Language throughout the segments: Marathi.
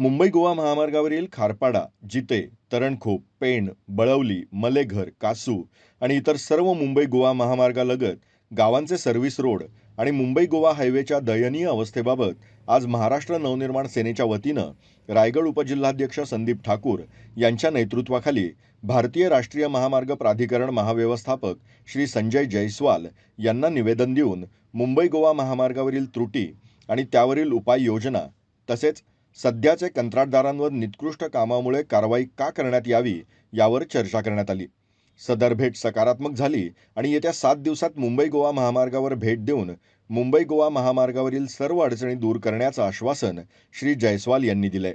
मुंबई गोवा महामार्गावरील खारपाडा जिते तरणखोप पेण बळवली मलेघर कासू आणि इतर सर्व मुंबई गोवा महामार्गालगत गावांचे सर्व्हिस रोड आणि मुंबई गोवा हायवेच्या दयनीय अवस्थेबाबत आज महाराष्ट्र नवनिर्माण सेनेच्या वतीनं रायगड उपजिल्हाध्यक्ष संदीप ठाकूर यांच्या नेतृत्वाखाली भारतीय राष्ट्रीय महामार्ग प्राधिकरण महाव्यवस्थापक श्री संजय जयस्वाल यांना निवेदन देऊन मुंबई गोवा महामार्गावरील त्रुटी आणि त्यावरील उपाययोजना तसेच सध्याचे कंत्राटदारांवर निकृष्ट कामामुळे कारवाई का करण्यात यावी यावर चर्चा करण्यात आली. सदर भेट सकारात्मक झाली आणि येत्या सात दिवसात मुंबई गोवा महामार्गावर भेट देऊन मुंबई गोवा महामार्गावरील सर्व अडचणी दूर करण्याचं आश्वासन श्री जयस्वाल यांनी दिलंय.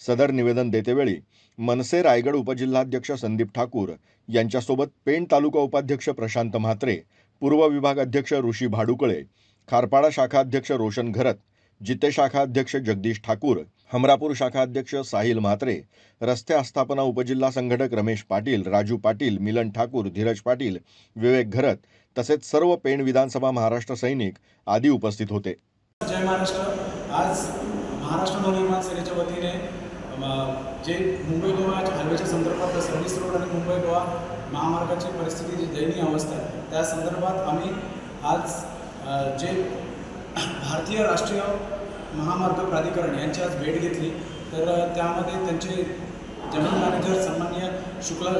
सदर निवेदन देतेवेळी मनसे रायगड उपजिल्हाध्यक्ष संदीप ठाकूर यांच्यासोबत पेण तालुका उपाध्यक्ष प्रशांत म्हात्रे पूर्व विभाग अध्यक्ष ऋषी भाडुकळे खारपाडा शाखा अध्यक्ष रोशन घरत जिते शाखाध्यक्ष जगदीश ठाकूर हमरापूर शाखाध्यक्ष साहिल म्हात्रे रस्ते आस्थापना उपजिल्हा संघटक रमेश पाटील राजू पाटील मिलन ठाकूर धीरज पाटील विवेक घरत तसेच सर्व पेण विधानसभा महाराष्ट्र सैनिक आदी उपस्थित होते. जय महाराष्ट्र. आज महाराष्ट्र नवनिर्माण सेनेच्या वतीने जे मुंबई गोवा हायवेच्या संदर्भात सर्व्हिस रोड आणि मुंबई गोवा महामार्गाची परिस्थिती जी दयनीय अवस्था आहे त्या संदर्भात आम्ही आज जे भारतीय राष्ट्रीय महामार्ग प्राधिकरण यांची आज भेट घेतली. तर त्यामध्ये त्यांचे जनरल मॅनेजर सन्मान्य शुक्ल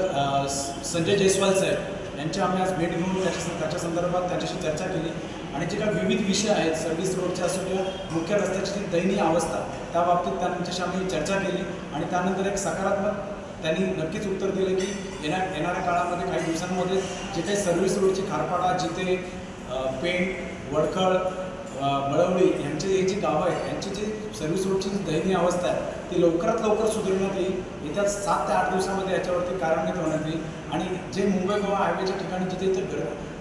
संजय जयस्वाल साहेब यांची आम्ही आज भेट घेऊन त्याच्या त्याच्या संदर्भात त्यांच्याशी चर्चा केली. आणि जे काही विविध विषय आहेत सर्व्हिस रोडच्या असो किंवा मुख्य रस्त्याची जी दयनीय अवस्था त्या बाबतीत त्यांच्याशी आम्ही चर्चा केली. आणि त्यानंतर एक सकारात्मक त्यांनी नक्कीच उत्तर दिलं की येण्या येणाऱ्या काळामध्ये काही दिवसांमध्ये जे काही सर्व्हिस रोडची खारपाडा जिथे पेंट वडखळ अ, यांचे हे जी गावं आहेत यांची जी सर्व्हिस रोडची जी दयनीय अवस्था आहे ती लवकरात लवकर सुधारण्यात येईल. येत्या सात ते आठ दिवसामध्ये याच्यावरती कार्यान्वित होण्यात येईल. आणि जे मुंबई गोवा हायवेच्या ठिकाणी जिथे इथे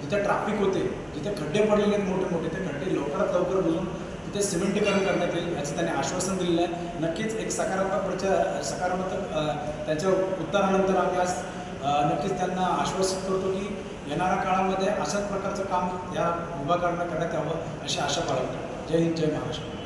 जिथे ट्रॅफिक होते जिथे खड्डे पडलेले आहेत मोठे मोठे ते खड्डे लवकरात लवकर बुजून तिथे सिमेंटीकरण करण्यात येईल याचं त्यांनी आश्वासन दिलेलं आहे. नक्कीच एक सकारात्मक प्रचार सकारात्मक त्याच्या उत्तरानंतर आम्ही आज नक्कीच त्यांना आश्वासित करतो की येणाऱ्या काळामध्ये अशाच प्रकारचं काम या विभागाकडनं करण्यात यावं अशी आशा बाळगतो. जय हिंद जय महाराष्ट्र.